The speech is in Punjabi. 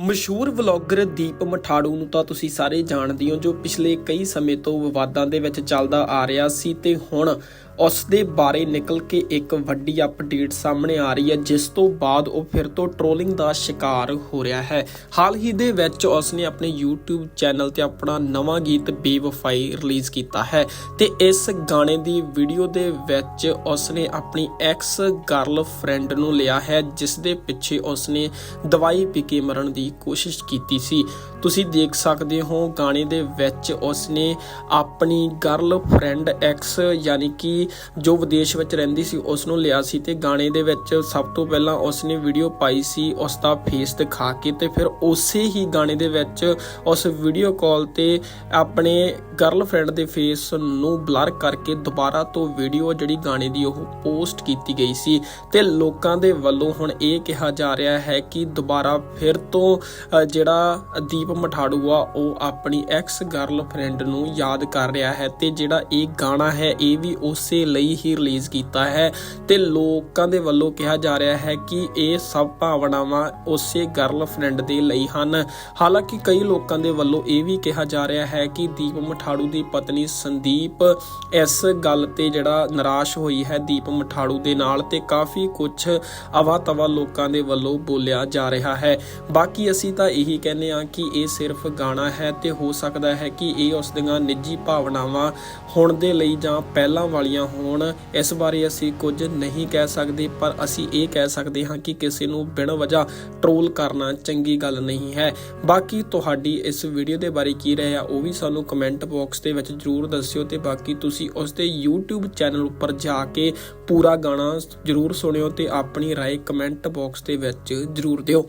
ਮਸ਼ਹੂਰ ਵਲੌਗਰ ਦੀਪ ਮਠਾੜੂ ਨੂੰ ਤਾਂ ਤੁਸੀਂ ਸਾਰੇ ਜਾਣਦੇ ਹੋ, ਜੋ ਪਿਛਲੇ ਕਈ ਸਮੇਂ ਤੋਂ ਵਿਵਾਦਾਂ ਦੇ ਵਿੱਚ ਚੱਲਦਾ ਆ ਰਿਹਾ ਸੀ ਤੇ ਹੁਣ ਉਸ ਦੇ ਬਾਰੇ ਨਿਕਲ ਕੇ ਇੱਕ ਵੱਡੀ ਅਪਡੇਟ ਸਾਹਮਣੇ ਆ ਰਹੀ ਹੈ, ਜਿਸ ਤੋਂ ਬਾਅਦ ਉਹ ਫਿਰ ਤੋਂ ਟ੍ਰੋਲਿੰਗ ਦਾ ਸ਼ਿਕਾਰ ਹੋ ਰਿਹਾ ਹੈ। ਹਾਲ ਹੀ ਦੇ ਵਿੱਚ ਉਸ ਨੇ ਆਪਣੇ YouTube ਚੈਨਲ ਤੇ ਆਪਣਾ ਨਵਾਂ ਗੀਤ ਬੇਵਫਾਈ ਰਿਲੀਜ਼ ਕੀਤਾ ਹੈ ਤੇ ਇਸ ਗਾਣੇ ਦੀ ਵੀਡੀਓ ਦੇ ਵਿੱਚ ਉਸ ਨੇ ਆਪਣੀ ਐਕਸ ਗਰਲਫ੍ਰੈਂਡ ਨੂੰ ਲਿਆ ਹੈ, ਜਿਸ ਦੇ ਪਿੱਛੇ ਉਸ ਨੇ ਦਵਾਈ ਪੀ ਕੇ ਮਰਨ ਦੀ ਕੋਸ਼ਿਸ਼ ਕੀਤੀ ਸੀ। ਤੁਸੀਂ ਦੇਖ ਸਕਦੇ ਹੋ ਗਾਣੇ ਦੇ ਵਿੱਚ ਉਸ ਨੇ ਆਪਣੀ ਗਰਲਫ੍ਰੈਂਡ ਐਕਸ ਯਾਨੀ ਕਿ ਜੋ ਵਿਦੇਸ਼ ਵਿੱਚ ਰਹਿੰਦੀ ਸੀ ਉਸ ਨੂੰ ਲਿਆ ਸੀ ਤੇ ਗਾਣੇ ਦੇ ਵਿੱਚ ਸਭ ਤੋਂ ਪਹਿਲਾਂ ਉਸ ਨੇ ਵੀਡੀਓ ਪਾਈ ਸੀ ਉਸ ਦਾ ਫੇਸ ਦਿਖਾ ਕੇ ਤੇ ਫਿਰ ਉਸੇ ਹੀ ਗਾਣੇ ਦੇ ਵਿੱਚ ਉਸ ਵੀਡੀਓ ਕਾਲ ਤੇ ਆਪਣੇ ਗਰਲ ਫਰੈਂਡ ਦੇ ਫੇਸ ਨੂੰ ਬਲਰ ਕਰਕੇ ਦੁਬਾਰਾ ਤੋਂ ਵੀਡੀਓ ਜਿਹੜੀ ਗਾਣੇ ਦੀ ਉਹ ਪੋਸਟ ਕੀਤੀ ਗਈ ਸੀ ਤੇ ਲੋਕਾਂ ਦੇ ਵੱਲੋਂ ਹੁਣ ਇਹ ਕਿਹਾ ਜਾ ਰਿਹਾ ਹੈ ਕਿ ਦੁਬਾਰਾ ਫਿਰ ਤੋਂ ਜਿਹੜਾ ਦੀਪ ਮਠਾੜੂ ਆ ਉਹ ਆਪਣੀ ਐਕਸ ਗਰਲਫ੍ਰੈਂਡ ਨੂੰ ਯਾਦ ਕਰ ਰਿਹਾ ਹੈ ਤੇ ਜਿਹੜਾ ਇਹ ਗਾਣਾ ਹੈ, ਇਹ ਵੀ ਉਸੇ ਲਈ ਹੀ ਰਿਲੀਜ਼ ਕੀਤਾ ਹੈ ਤੇ ਲੋਕਾਂ ਦੇ ਵੱਲੋਂ ਕਿਹਾ ਜਾ ਰਿਹਾ ਹੈ ਕਿ ਇਹ ਸਭ ਭਾਵਨਾਵਾਂ ਉਸੇ ਗਰਲਫ੍ਰੈਂਡ ਦੇ ਲਈ ਹਨ। ਹਾਲਾਂਕਿ ਕਈ ਲੋਕਾਂ ਦੇ ਵੱਲੋਂ ਇਹ ਵੀ ਕਿਹਾ ਜਾ ਰਿਹਾ ਹੈ ਕਿ ਦੀਪ ਮਠਾੜੂ ਦੀ ਪਤਨੀ ਸੰਦੀਪ ਇਸ ਗੱਲ ਤੇ ਜਿਹੜਾ ਨਿਰਾਸ਼ ਹੋਈ ਹੈ ਦੀਪ ਮਠਾੜੂ ਦੇ ਨਾਲ ਤੇ ਕਾਫੀ ਕੁਝ ਅਵਾ ਤਵਾ ਲੋਕਾਂ ਦੇ ਵੱਲੋਂ ਬੋਲਿਆ ਜਾ ਰਿਹਾ ਹੈ। ਬਾਕੀ ਅਸੀਂ ਤਾਂ ਇਹੀ ਕਹਿੰਦੇ ਆ ਕਿ ਇਹ ਸਿਰਫ ਗਾਣਾ ਹੈ ਤੇ ਹੋ ਸਕਦਾ ਹੈ ਕਿ ਇਹ ਉਸ ਦੀਆਂ ਨਿੱਜੀ ਭਾਵਨਾਵਾਂ ਹੁਣ ਦੇ ਲਈ ਜਾਂ ਪਹਿਲਾਂ ਵਾਲੀਆਂ ਹੋਣ। ਇਸ ਬਾਰੇ ਅਸੀਂ ਕੁਝ ਨਹੀਂ ਕਹਿ ਸਕਦੇ, ਪਰ ਅਸੀਂ ਇਹ ਕਹਿ ਸਕਦੇ ਹਾਂ ਕਿ ਕਿਸੇ ਨੂੰ ਬਿਨਾਂ ਵਜ੍ਹਾ ਟ੍ਰੋਲ ਕਰਨਾ ਚੰਗੀ ਗੱਲ ਨਹੀਂ ਹੈ। ਬਾਕੀ ਤੁਹਾਡੀ ਇਸ ਵੀਡੀਓ ਦੇ ਬਾਰੇ ਕੀ ਰਾਏ ਆ, ਉਹ ਵੀ ਸਾਨੂੰ ਕਮੈਂਟ ਬਾਕਸ ਦੇ ਵਿੱਚ ਜਰੂਰ ਦੱਸਿਓ ਤੇ ਬਾਕੀ ਤੁਸੀਂ ਉਸ ਦੇ YouTube ਚੈਨਲ ਉੱਪਰ ਜਾ ਕੇ ਪੂਰਾ ਗਾਣਾ ਜਰੂਰ ਸੁਣਿਓ ਤੇ ਆਪਣੀ ਰਾਏ ਕਮੈਂਟ ਬਾਕਸ ਦੇ ਵਿੱਚ ਜਰੂਰ ਦਿਓ।